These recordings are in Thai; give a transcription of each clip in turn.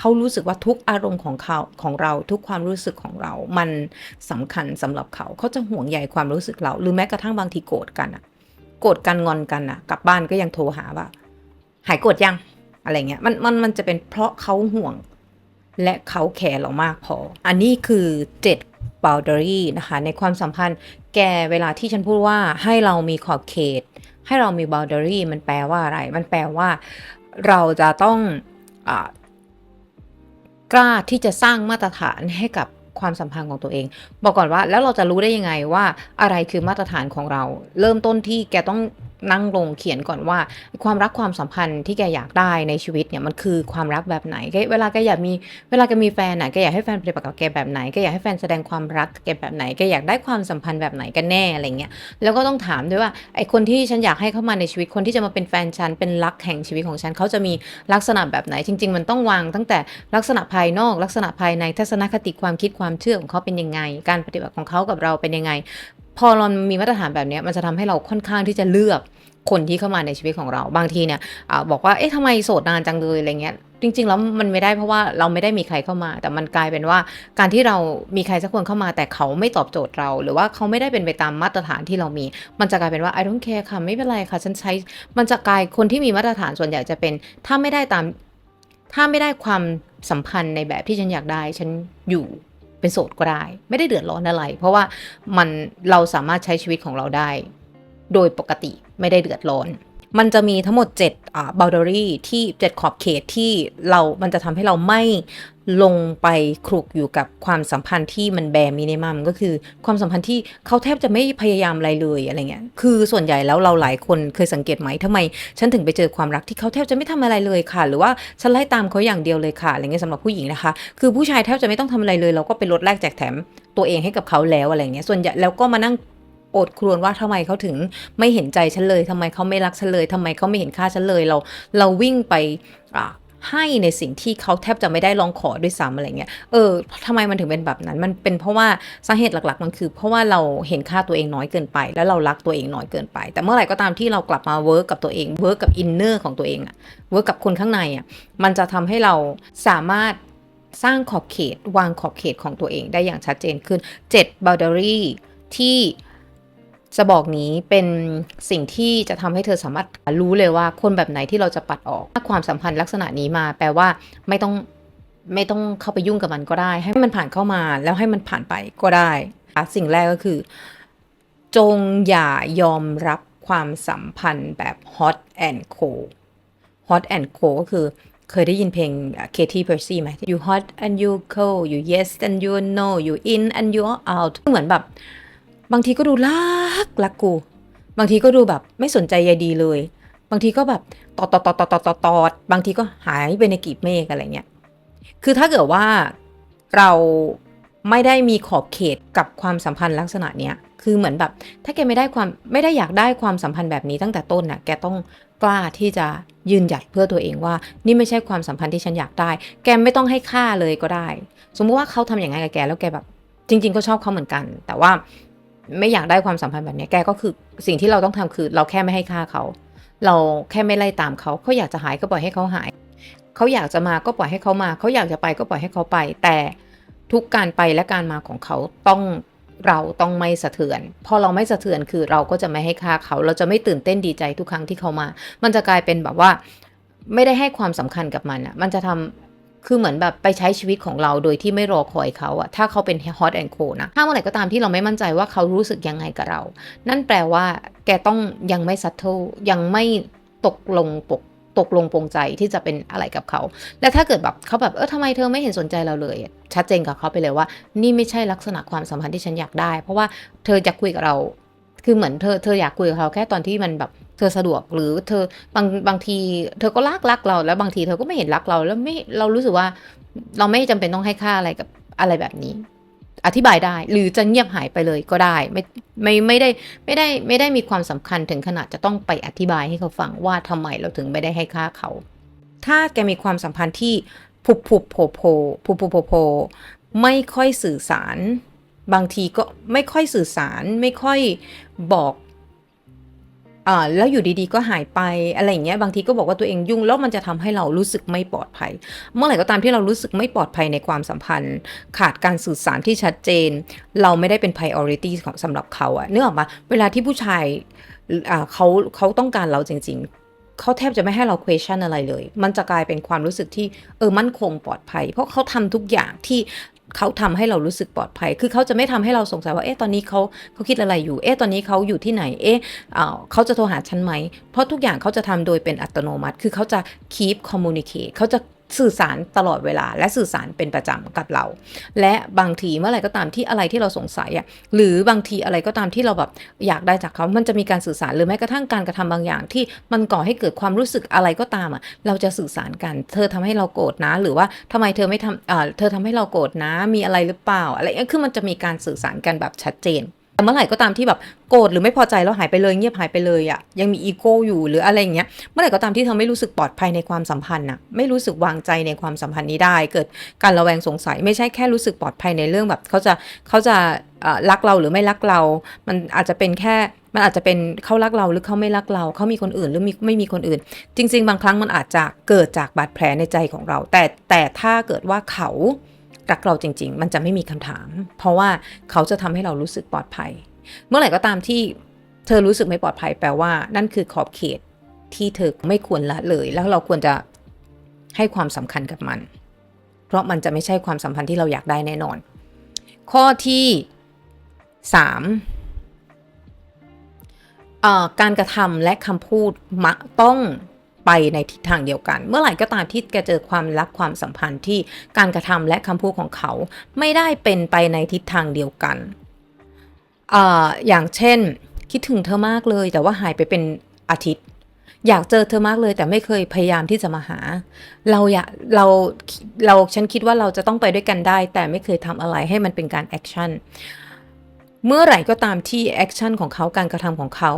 เขารู้สึกว่าทุกอารมณ์ของเขาของเราทุกความรู้สึกของเรา มันสำคัญสำหรับเขาเขาจะห่วงใยความรู้สึกเรา หรือแม้กระทั่งบางทีโกรธกันอะโกรธกันงอนกันอะกลับบ้านก็ยังโทรหาว่า หายโกรธยังอะไรเงี้ยมันมันมันจะเป็นเพราะเขาห่วง และเขาแคร์เรามากพอ อันนี้คือ7 boundary นะคะ ในความสัมพันธ์แกเวลาที่ฉันพูดว่าให้เรามีขอบเขต ให้เรามี boundary มันแปลว่าอะไร มันแปลว่า เราจะต้องอ กล้าที่จะสร้างมาตรฐานให้กับความสัมพันธ์ของตัวเอง บอกก่อนว่าแล้วเราจะรู้ได้ยังไงว่าอะไรคือมาตรฐานของเรา เริ่มต้นที่แกต้อง นั่งลงเขียนก่อนว่า ความรักความสัมพันธ์ที่แกอยากได้ในชีวิตเนี่ยมันคือความรักแบบไหนแกเวลาแกอยากมีเวลาแกมีแฟนน่ะแกอยากให้แฟนปฏิบัติกับแกแบบไหนแกอยากให้แฟนแสดงความรักกับแกแบบไหนแกอยากได้ความสัมพันธ์แบบไหนกันแน่อะไรเงี้ยแล้วก็ต้องถามด้วยว่าไอคนที่ฉันอยากให้เข้ามาในชีวิตคนที่จะมาเป็นแฟนฉันเป็นรักแห่งชีวิตของฉันเขาจะมีลักษณะแบบไหน จริง ๆ มันต้องวางตั้งแต่ลักษณะภายนอก ลักษณะภายในทัศนคติความคิดความเชื่อของเขาเป็นยังไง การปฏิบัติของเขากับเราเป็นยังไงพอเรามีมาตรฐานแบบนี้มันจะทำให้เราค่อนข้างที่จะเลือกคนที่เข้ามาในชีวิตของเราบางทีเนี่ยอบอกว่าเอ๊ะทำไมโสดนานจังเลยอะไรเงี้ยจริง ๆ แล้วมันไม่ได้เพราะว่าเราไม่ได้มีใครเข้ามา แต่มันกลายเป็นว่าการที่เรามีใครสักคนเข้ามา แต่เขาไม่ตอบโจทย์เรา หรือว่าเขาไม่ได้เป็นไปตามมาตรฐานที่เรามี มันจะกลายเป็นว่า I don't care ค่ะไม่เป็นไรค่ะฉันใช้ มันจะกลายคนที่มีมาตรฐานส่วนใหญ่จะเป็น ถ้าไม่ได้ตามถ้าไม่ได้ความสัมพันธ์ในแบบที่ฉันอยากได้ฉันอยู่ เป็นโสดก็ได้ ไม่ได้เดือดร้อนอะไร เพราะว่ามันเราสามารถใช้ชีวิตของเราได้ โดยปกติไม่ได้เดือดร้อน มันจะมีทั้งหมด7อ่า boundary ที่ 7 ขอบเขตที่เรา มันจะทำให้เราไม่ ลงไปคลุกอยู่กับความสัมพันธ์ที่มันแบมินิมัมก็คือความสัมพันธ์ที่เขาแทบจะไม่พยายามอะไรเลยอะไรเงี้ยคือส่วนใหญ่แล้วเราหลายคนเคยสังเกตไหมทำไม ฉันถึงไปเจอความรักที่เขาแทบจะไม่ทำอะไรเลยค่ะ หรือว่าฉันไล่ตามเขาอย่างเดียวเลยค่ะอะไรเงี้ยสำหรับผู้หญิงนะคะ คือผู้ชายแทบจะไม่ต้องทำอะไรเลย เราก็ไปลดแลกแจกแถมตัวเองให้กับเขาแล้วอะไรเงี้ยส่วนใหญ่แล้วก็มานั่งโอดครวญว่าทำไมเขาถึงไม่เห็นใจฉันเลยทำไมเขาไม่รักฉันเลยทำไมเขาไม่เห็นค่าฉันเลย เราเราวิ่งไปอ่า ให้ในสิ่งที่เขาแทบจะไม่ได้ลองขอด้วยซ้ำอะไรเงี้ย เออทำไมมันถึงเป็นแบบนั้น มันเป็นเพราะว่าสาเหตุหลักๆ มันคือ เพราะว่าเราเห็นค่าตัวเองน้อยเกินไป แล้วเรารักตัวเองน้อยเกินไป แต่เมื่อไหร่ก็ตามที่เรากลับมาเวิร์กกับตัวเอง เวิร์กกับอินเนอร์ของตัวเองอะเวิร์กกับคนข้างในอะมันจะทำให้เราสามารถสร้างขอบเขต วางขอบเขตของตัวเองได้อย่างชัดเจนขึ้น7 boundary ที่ จะบอกนี้เป็นสิ่งที่จะทำให้เธอสามารถรู้เลยว่าคนแบบไหนที่เราจะปัดออก ถ้าความสัมพันธ์ลักษณะนี้มา แปลว่าไม่ต้องไม่ต้องเข้าไปยุ่งกับมันก็ได้ ให้มันผ่านเข้ามาแล้วให้มันผ่านไปก็ได้สิ่งแรกก็คือ จงอย่ายอมรับความสัมพันธ์แบบ hot and cold hot and cold ก็คือเคยได้ยินเพลง Katy Percy ไหม you hot and you cold you yes and you no you in and you out เหมือนแบบ บางทีก็ดูรักรักกู บางทีก็ดูแบบไม่สนใจใยดีเลย บางทีก็แบบตอดตอดตอดตอดตอดตอดบางทีก็หายไปในกีบเมฆอะไรเงี้ย คือถ้าเกิดว่าเราไม่ได้มีขอบเขตกับความสัมพันธ์ลักษณะเนี้ย คือเหมือนแบบ ถ้าแกไม่ได้ความไม่ได้อยากได้ความสัมพันธ์แบบนี้ตั้งแต่ต้นน่ะ แกต้องกล้าที่จะยืนหยัดเพื่อตัวเองว่า นี่ไม่ใช่ความสัมพันธ์ที่ฉันอยากได้ แกไม่ต้องให้ค่าเลยก็ได้ สมมุติว่าเขาทำอย่างไงกับแกแล้วแกแบบ จริง ๆ ก็ชอบเขาเหมือนกัน แต่ว่า ไม่อยากได้ความสัมพันธ์แบบนี้แกก็คือสิ่งที่เราต้องทำคือ เราแค่ไม่ให้ค่าเขา เราแค่ไม่ไล่ตามเขาเขาอยากจะหายก็ปล่อยให้เขาหาย เขาอยากจะมาก็ปล่อยให้เขามา เขาอยากจะไปก็ปล่อยให้เขาไป แต่ทุกการไปและการมาของเขาต้องเราต้องไม่สะเทือน พอเราไม่สะเทือนคือเราก็จะไม่ให้ค่าเขา เราจะไม่ตื่นเต้นดีใจทุกครั้งที่เขามา มันจะกลายเป็นแบบว่า ไม่ได้ให้ความสำคัญกับมันอะ มันจะทำ คือเหมือนแบบไปใช้ชีวิตของเราโดยที่ไม่รอคอยเขาอะถ้าเขาเป็น hot and cold นะ ถ้าเมื่อไหร่ก็ตามที่เราไม่มั่นใจว่าเขารู้สึกยังไงกับเรา นั่นแปลว่า แกต้องยังไม่ settle ยังไม่ตกลงปกตกลงปรงใจที่จะเป็นอะไรกับเขา และถ้าเกิดแบบเขาแบบเออทำไมเธอไม่เห็นสนใจเราเลย ชัดเจนกับเขาไปเลยว่า นี่ไม่ใช่ลักษณะความสัมพันธ์ที่ฉันอยากได้ เพราะว่าเธอจะคุยกับเรา คือเหมือนเธอเธออยากคุยกับเขาแค่ตอนที่มันแบบ เธอสะดวกหรือเธอบางบางที เธอก็รักรักเรา แล้วบางทีเธอก็ไม่เห็นรักเราแล้วไม่เรารู้สึกว่า เราไม่จำเป็นต้องให้ค่าอะไรกับอะไรแบบนี้ อธิบายได้ หรือจะเงียบหายไปเลยก็ได้ไม่ไม่ไม่ได้ไม่ได้ไม่ได้มีความสำคัญถึงขนาดจะต้องไปอธิบายให้เขาฟังว่าทำไมเราถึงไม่ได้ให้ค่าเขา ถ้าแกมีความสัมพันธ์ที่ผุบผุบโผโผผุบผุบโผโผไม่ค่อยสื่อสารบางทีก็ไม่ค่อยสื่อสารไม่ค่อยบอก อ่าแล้วอยู่ดีๆก็หายไปอะไรอย่างเงี้ยบางทีก็บอกว่าตัวเองยุ่งแล้วมันจะทำให้เรารู้สึกไม่ปลอดภัย เมื่อไหร่ก็ตามที่เรารู้สึกไม่ปลอดภัยในความสัมพันธ์ ขาดการสื่อสารที่ชัดเจน เราไม่ได้เป็น priority ของสำหรับเขาอะเนื่องออกมาเวลาที่ผู้ชายอ่าเขาเขาต้องการเราจริง ๆเขาแทบจะไม่ให้เรา question อะไรเลย มันจะกลายเป็นความรู้สึกที่เออมั่นคงปลอดภัย เพราะเขาทำทุกอย่างที่ เขาทำให้เรารู้สึกปลอดภัย คือเขาจะไม่ทำให้เราสงสัยว่า เอ๊ะ ตอนนี้เขาเขาคิดอะไรอยู่ เอ๊ะ ตอนนี้เขาอยู่ที่ไหน เอ๊ะเขาจะโทรหาฉันไหม เพราะทุกอย่างเขาจะทำโดยเป็นอัตโนมัติ คือเขาจะ keep communicate เขาจะ สื่อสารตลอดเวลา และสื่อสารเป็นประจำกับเรา และบางทีเมื่อไหร่ก็ตามที่อะไรที่เราสงสัยอะหรือบางทีอะไรก็ตามที่เราแบบอยากได้จากเขา มันจะมีการสื่อสารหรือแม้กระทั่งการกระทำบางอย่าง ที่มันก่อให้เกิดความรู้สึกอะไรก็ตามอะเราจะสื่อสารกัน เธอทำให้เราโกรธนะ หรือว่าทำไมเธอไม่ทำอ่าเธอทำให้เราโกรธนะมีอะไรหรือเปล่า อะไรเงี้คือมันจะมีการสื่อสารกันแบบชัดเจน แต่เมื่อไหร่ก็ตามที่แบบโกรธหรือไม่พอใจแล้วหายไปเลยเงียบหายไปเลยอะ่ะยังมีอีโก้อยู่หรืออะไรอย่างเงี้ยเมื่อไหร่ก็ตามที่เธอไม่รู้สึกปลอดภัยในความสัมพันธ์น่ะไม่รู้สึกวางใจในความสัมพันธ์นี้ได้ เกิดการระแวงสงสัยไม่ใช่แค่รู้สึกปลอดภัยในเรื่องแบบเขาจะเขาจะรักเราหรือไม่รักเรา มันอาจจะเป็นแค่มันอาจจะเป็นเขารักเราหรือเขาไม่รักเราเขามีคนอื่นหรือมีไม่มีคนอื่น จริง ๆ บางครั้งมันอาจจะเกิดจากบาดแผลในใจของเรา แต่แต่ถ้าเกิดว่าเขา รักเราจริง ๆ มันจะไม่มีคำถาม เพราะว่าเขาจะทำให้เรารู้สึกปลอดภัย เมื่อไหร่ก็ตามที่เธอรู้สึกไม่ปลอดภัยแปลว่านั่นคือขอบเขตที่เธอไม่ควรละเลย แล้วเราควรจะให้ความสำคัญกับมัน เพราะมันจะไม่ใช่ความสัมพันธ์ที่เราอยากได้แน่นอน ข้อที่สามการกระทำและคำพูดมักต้อง ไปในทิศทางเดียวกัน เมื่อไหร่ก็ตามที่แกเจอความรักความสัมพันธ์ที่การกระทำและคำพูดของเขาไม่ได้เป็นไปในทิศทางเดียวกันออย่างเช่น คิดถึงเธอมากเลย แต่ว่าหายไปเป็นอาทิตย์ อยากเจอเธอมากเลย แต่ไม่เคยพยายามที่จะมาหา เราอยากเราเราฉันคิดว่าเราจะต้องไปด้วยกันได้ แต่ไม่เคยทำอะไรให้มันเป็นการแอคชั่นเมื่อไหร่ก็ตามที่แอคชั่นของเขาการกระทำของเขา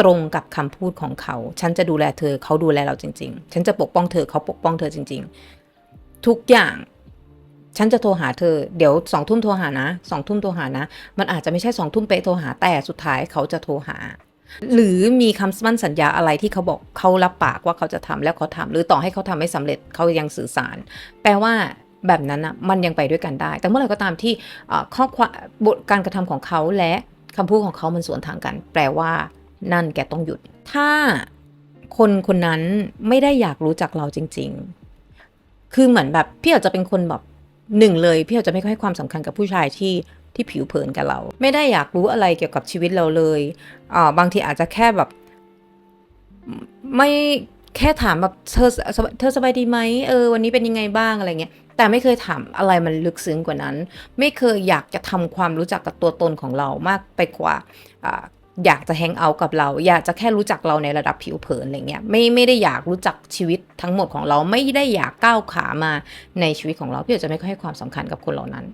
ตรงกับคำพูดของเขา ฉันจะดูแลเธอ เขาดูแลเราจริง ๆ ฉันจะปกป้องเธอ เขาปกป้องเธอจริง ๆ ทุกอย่างฉันจะโทรหาเธอ เดี๋ยวสองทุ่มโทรหานะสองทุ่มโทรหานะ มันอาจจะไม่ใช่สองทุ่มเป๊ะโทรหา แต่สุดท้ายเขาจะโทรหา หรือมีคำมั่นสัญญาอะไรที่เขาบอกเขารับปากว่าเขาจะทำแล้วเขาทำหรือต่อให้เขาทำไม่สำเร็จเขายังสื่อสาร แปลว่าแบบนั้นอะมันยังไปด้วยกันได้ แต่เมื่อไหร่ก็ตามที่ข้อความบทการกระทำของเขาและคำพูดของเขามันสวนทางกัน แปลว่า นั่นแกต้องหยุด ถ้าคนคนนั้นไม่ได้อยากรู้จักเราจริง ๆ คือเหมือนแบบพี่อาจจะเป็นคนแบบหนึ่งเลยพี่อาจจะไม่ค่อยให้ความสำคัญกับผู้ชายที่ที่ผิวเผินกับเรา ไม่ได้อยากรู้อะไรเกี่ยวกับชีวิตเราเลยอ่าบางทีอาจจะแค่แบบ ไม่แค่ถามแบบเธอเธอสบายดีไหมเออวันนี้เป็นยังไงบ้างอะไรเงี้ยแต่ไม่เคยถามอะไรมันลึกซึ้งกว่านั้น ไม่เคยอยากจะทำความรู้จักกับตัวตนของเรามากไปกว่า อยากจะแฮงเอาท์กับเรา อยากจะแค่รู้จักเราในระดับผิวเผินอะไรเงี้ยไม่ไม่ได้อยากรู้จักชีวิตทั้งหมดของเราไม่ได้อยากก้าวขามาในชีวิตของเราพี่จจะไม่ค่อยให้ความสำคัญกับคนเหล่านั้น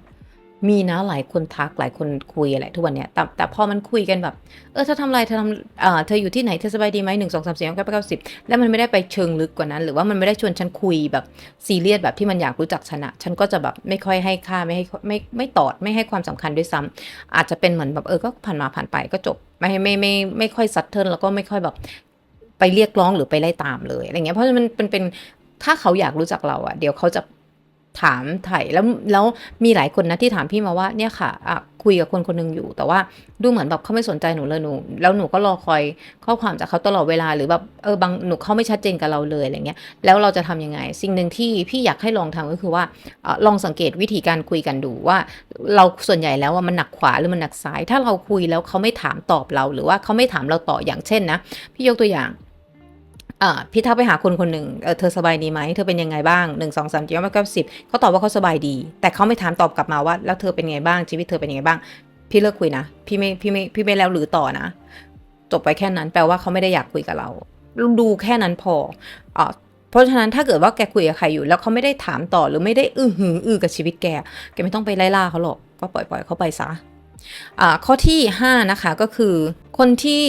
มีนะหลายคนทักหลายคนคุยอะไรทุกวันเนี้ยแต่แต่พอมันคุยกันแบบ เออเธอทำอะไรเธอทำเอ่อเธออยู่ที่ไหนเธอสบายดีไหมหนึ่งสองสามสี่ห้าเก้าเก้าสิบแล้วมันไม่ได้ไปเชิงลึกกว่านั้น หรือว่ามันไม่ได้ชวนฉันคุยแบบซีเรียสแบบที่มันอยากรู้จักฉันอะฉันก็จะแบบไม่ค่อยให้ค่าไม่ให้ไม่ไม่ตอดไม่ให้ความสำคัญด้วยซ้ำอาจจะเป็นเหมือนแบบเออก็ผ่านมาผ่านไปก็จบไม่ไม่ไม่ไม่ไม่ค่อยซัดเทินแล้วก็ไม่ค่อยแบบไปเรียกร้องหรือไปไล่ตามเลยอะไรเงี้ยเพราะมันเป็นเป็นถ้าเขาอยากรู้จักเราอะเดี๋ยวเขาจะ ถามไถ่แล้วแล้วมีหลายคนนะที่ถามพี่มาว่าเนี่ยค่ะอะคุยกับคนคนหนึงอยู่ แต่ว่าดูเหมือนแบบเขาไม่สนใจหนูเลยหนู แล้วหนูก็รอคอยข้อความจากเขาตลอดเวลาหรือแบบเออบางหนูเขาไม่ชัดเจนกับเราเลยอะไรเงี้ยแล้วเราจะทำยังไง สิ่งหนึ่งที่พี่อยากให้ลองทำก็คือว่าอลองสังเกตวิธีการคุยกันดูว่า เราส่วนใหญ่แล้วว่ามันหนักขวาหรือมันหนักซ้าย ถ้าเราคุยแล้วเขาไม่ถามตอบเราหรือว่าเขาไม่ถามเราต่ออย่างเช่นนะ พี่ยกตัวอย่าง พี่ทักไปหาคนคนหนึ่งเเธอสบายดีไหมเธอเป็นยังไงบ้างหนึ่งสองสามสี่ห้าหกเก้าสิบเขาตอบว่าเขาสบายดี แต่เขาไม่ถามตอบกลับมาว่า แล้วเธอเป็นยังไงบ้างชีวิตเธอเป็นยังไงบ้าง พี่เลิกคุยนะ พี่ไม่พี่ไม่พี่ไม่แล้วหรือต่อนะ จบไปแค่นั้นแปลว่าเขาไม่ได้อยากคุยกับเราดูแค่นั้นพออ่าเพราะฉะนั้นถ้าเกิดว่าแกคุยกับใครอยู่ แล้วเขาไม่ได้ถามต่อหรือไม่ได้อื้อหืออือกับชีวิตแกแกไม่ต้องไปไล่ล่าเขาหรอกก็ปล่อยปล่อยเขาไปซะอ่าข้อที่ห้านะคะก็คือคนที่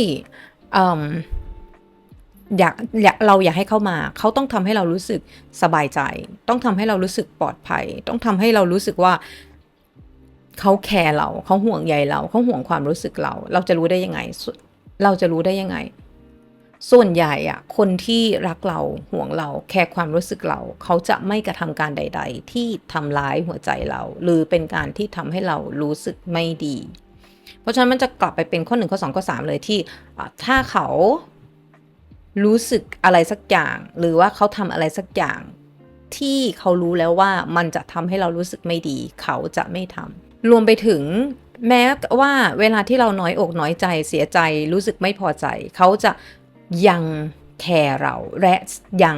อยากอยากเราอยากให้เข้ามา เขาต้องทำให้เรารู้สึกสบายใจ ต้องทำให้เรารู้สึกปลอดภัย ต้องทำให้เรารู้สึกว่าเขาแคร์เราเขาห่วงใยเราเขาห่วงความรู้สึกเรา เราจะรู้ได้ยังไง เราจะรู้ได้ยังไง ส่วนใหญ่อะคนที่รักเราห่วงเราแคร์ความรู้สึกเรา เขาจะไม่กระทำการใด ๆ ที่ทำร้ายหัวใจเรา หรือเป็นการที่ทำให้เรารู้สึกไม่ดี เพราะฉะนั้นมันจะกลับไปเป็นข้อหนึ่งข้อสองข้อสามเลยที่ถ้าเขา รู้สึกอะไรสักอย่าง หรือว่าเขาทำอะไรสักอย่าง ที่เขารู้แล้วว่ามันจะทำให้เรารู้สึกไม่ดี เขาจะไม่ทำรวมไปถึงแม้ว่าเวลาที่เราน้อยอกน้อยใจเสียใจรู้สึกไม่พอใจ เขาจะยังแคร์เราและยัง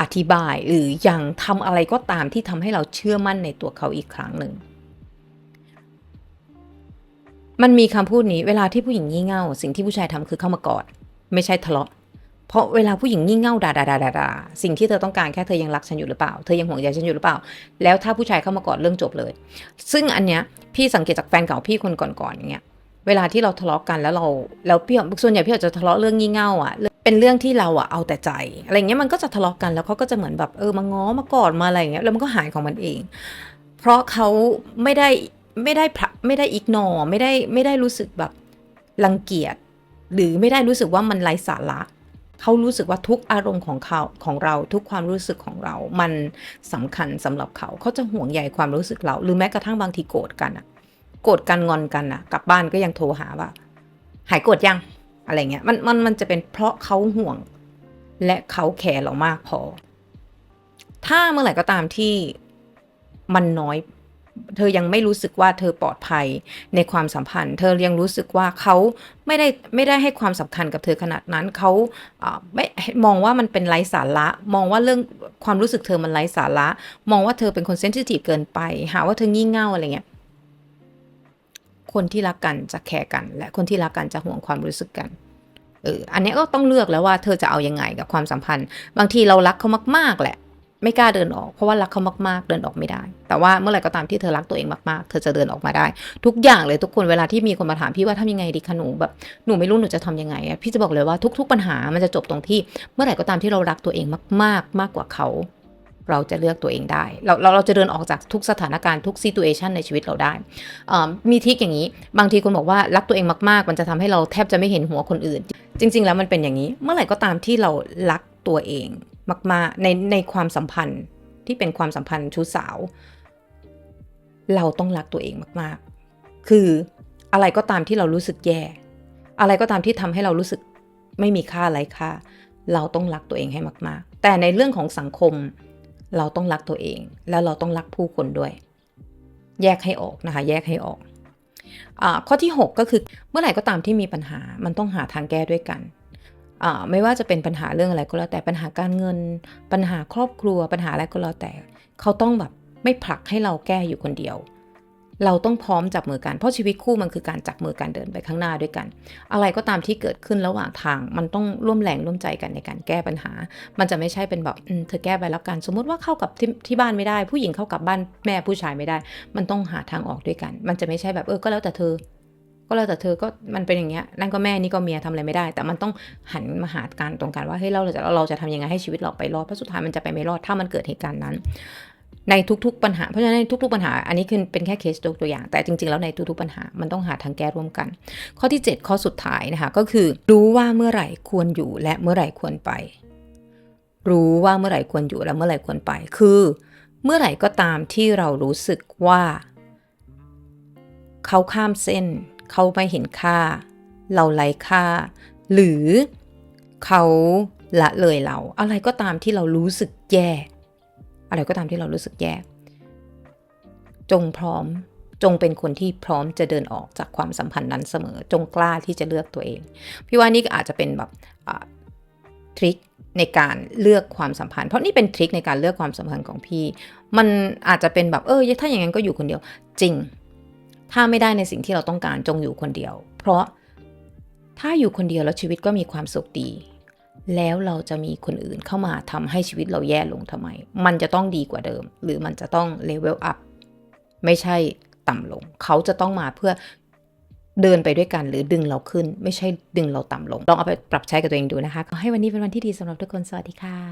อธิบายหรือยังทำอะไรก็ตามที่ทำให้เราเชื่อมั่นในตัวเขาอีกครั้งหนึ่ง มันมีคำพูดนี้เวลาที่ผู้หญิงงี่เง่า สิ่งที่ผู้ชายทำคือเข้ามากอด ไม่ใช่ทะเลาะ เพราะเวลาผู้หญิงงี่เง่าด่าด่าด่าด่าดาสิ่งที่เธอต้องการแค่เธอยังรักฉันอยู่หรือเปล่า เธอยังห่วงใยฉันอยู่หรือเปล่า แล้วถ้าผู้ชายเข้ามากอดเรื่องจบเลย ซึ่งอันเนี้ยพี่สังเกตจากแฟนเก่าพี่คนก่อนๆอย่างเงี้ย เวลาที่เราทะเลาะกันแล้วเราแล้วพี่ส่วนใหญ่พี่อาจจะทะเลาะเรื่องงี่เง่าอะเป็นเรื่องที่เราอะเอาแต่ใจอะไรเงี้ยมันก็จะทะเลาะกันแล้วเขาก็จะเหมือนแบบเออมาง้อมากอดมาอะไรเงี้ยแล้วมันก็หายของมันเอง เพราะเขาไม่ได้ไม่ได้พระไม่ได้อิกนอไม่ได้ไม่ได้รู้สึกแบบรังเกียจหรือไม่ได้รู้สึกว่ามันไร้สาระ เขารู้สึกว่าทุกอารมณ์ของเขาของเราทุกความรู้สึกของเรา มันสำคัญสำหรับเขาเขาจะห่วงใยความรู้สึกเรา หรือแม้กระทั่งบางทีโกรธกันอะโกรธกันงอนกันอะกลับบ้านก็ยังโทรหาว่า หายโกรธยังอะไรเงี้ยมันมันมันจะเป็นเพราะเขาห่วง และเขาแคร์เรามากพอ ถ้าเมื่อไหร่ก็ตามที่มันน้อย เธอยังไม่รู้สึกว่าเธอปลอดภัยในความสัมพันธ์ เธอยังรู้สึกว่าเขาไม่ได้ไม่ได้ให้ความสำคัญกับเธอขนาดนั้นเขาไม่มองว่ามันเป็นไร้สาระ มองว่าเรื่องความรู้สึกเธอมันไร้สาระ มองว่าเธอเป็นคนเซนซิทีฟเกินไป หาว่าเธองี่เง่าอะไรเงี้ยคนที่รักกันจะแคร์กัน และคนที่รักกันจะห่วงความรู้สึกกันเอออันนี้ก็ต้องเลือกแล้วว่าเธอจะเอายังไงกับความสัมพันธ์ บางทีเรารักเขามาก ๆ แหละ ไม่กล้าเดินออก เพราะว่ารักเขามากๆ เดินออกไม่ได้ แต่ว่าเมื่อไหร่ก็ตามที่เธอรักตัวเองมากๆ เธอจะเดินออกมาได้ ทุกอย่างเลยทุกคนเวลาที่มีคนมาถามพี่ว่าทำยังไงดีคะหนูแบบหนูไม่รู้หนูจะทำยังไงอะพี่จะบอกเลยว่าทุก ๆ ปัญหามันจะจบตรงที่ เมื่อไหร่ก็ตามที่เรารักตัวเองมาก ๆ มากกว่าเขา เราจะเลือกตัวเองได้ เราเราเราจะเดินออกจากทุกสถานการณ์ทุกซีตูเอชันในชีวิตเราได้อ่อมีทิกอย่างนี้ บางทีคนบอกว่ารักตัวเองมากๆ มันจะทำให้เราแทบจะไม่เห็นหัวคนอื่น จริง ๆ แล้วมันเป็นอย่างนี้ เมื่อไหร่ก็ตามที่เรารักตัวเอง มากๆในในความสัมพันธ์ที่เป็นความสัมพันธ์ชู้สาว เราต้องรักตัวเองมากๆ คืออะไรก็ตามที่เรารู้สึกแย่ อะไรก็ตามที่ทำให้เรารู้สึกไม่มีค่าไร้ค่า เราต้องรักตัวเองให้มาก ๆ แต่ในเรื่องของสังคมเราต้องรักตัวเอง แล้วเราต้องรักผู้คนด้วย แยกให้ออกนะคะ แยกให้ออกอข้อที่ 6 ก็คือเมื่อไหร่ก็ตามที่มีปัญหา มันต้องหาทางแก้ด้วยกัน ไม่ว่าจะเป็นปัญหาเรื่องอะไรก็แล้วแต่ปัญหาการเงิน ปัญหาครอบครัวปัญหาอะไรก็แล้วแต่ เขาต้องแบบไม่ผลักให้เราแก้อยู่คนเดียว เราต้องพร้อมจับมือกัน เพราะชีวิตคู่มันคือการจับมือกันเดินไปข้างหน้าด้วยกัน อะไรก็ตามที่เกิดขึ้นระหว่างทาง มันต้องร่วมแรงร่วมใจกันในการแก้ปัญหา มันจะไม่ใช่เป็นแบบเธอแก้ไปแล้วกัน สมมติว่าเข้ากับทที่บ้านไม่ได้ ผู้หญิงเข้ากับบ้านแม่ผู้ชายไม่ได้ มันต้องหาทางออกด้วยกัน มันจะไม่ใช่แบบเออก็แล้วแต่เธอ ก็แล้วแต่เธอก็มันเป็นอย่างเงี้ยนั่นก็แม่นี่ก็เมียทำอะไรไม่ได้ แต่มันต้องหันมาหาการตรงกันว่าเฮ้ยเราจะเราจะทำยังไงให้ชีวิตเราไปรอดเพราะสุดท้ายมันจะไปไม่รอดถ้ามันเกิดเหตุการณ์นั้น ในทุกๆปัญหาเพราะฉะนั้นในทุกๆปัญหาอันนี้คือเป็นแค่เคสตัวอย่าง แต่จริงๆแล้วในทุกๆปัญหามันต้องหาทางแก้ร่วมกัน ข้อที่ 7 ข้อสุดท้ายนะคะก็คือรู้ว่าเมื่อไหร่ควรอยู่และเมื่อไหร่ควรไป รู้ว่าเมื่อไหร่ควรอยู่และเมื่อไหร่ควรไป คือ เมื่อไหร่ก็ตามที่เรารู้สึกว่าเขาข้ามเส้น เขาไม่เห็นค่า เราไร้ค่า หรือเขาละเลยเรา อะไรก็ตามที่เรารู้สึกแย่ อะไรก็ตามที่เรารู้สึกแย่ จงพร้อมจงเป็นคนที่พร้อมจะเดินออกจากความสัมพันธ์นั้นเสมอ จงกล้าที่จะเลือกตัวเอง พี่ว่านี่ก็อาจจะเป็นแบบทริคในการเลือกความสัมพันธ์ เพราะนี่เป็นทริคในการเลือกความสัมพันธ์ของพี่ มันอาจจะเป็นแบบเออถ้าอย่างนั้นก็อยู่คนเดียว จริง ถ้าไม่ได้ในสิ่งที่เราต้องการจงอยู่คนเดียว เพราะถ้าอยู่คนเดียวแล้วชีวิตก็มีความสุขดี แล้วเราจะมีคนอื่นเข้ามาทำให้ชีวิตเราแย่ลงทำไม มันจะต้องดีกว่าเดิม หรือมันจะต้องเลเวลอัพไม่ใช่ต่ำลง เขาจะต้องมาเพื่อเดินไปด้วยกันหรือดึงเราขึ้น ไม่ใช่ดึงเราต่ำลง ลองเอาไปปรับใช้กับตัวเองดูนะคะ ขอให้วันนี้เป็นวันที่ดีสำหรับทุกคน สวัสดีค่ะ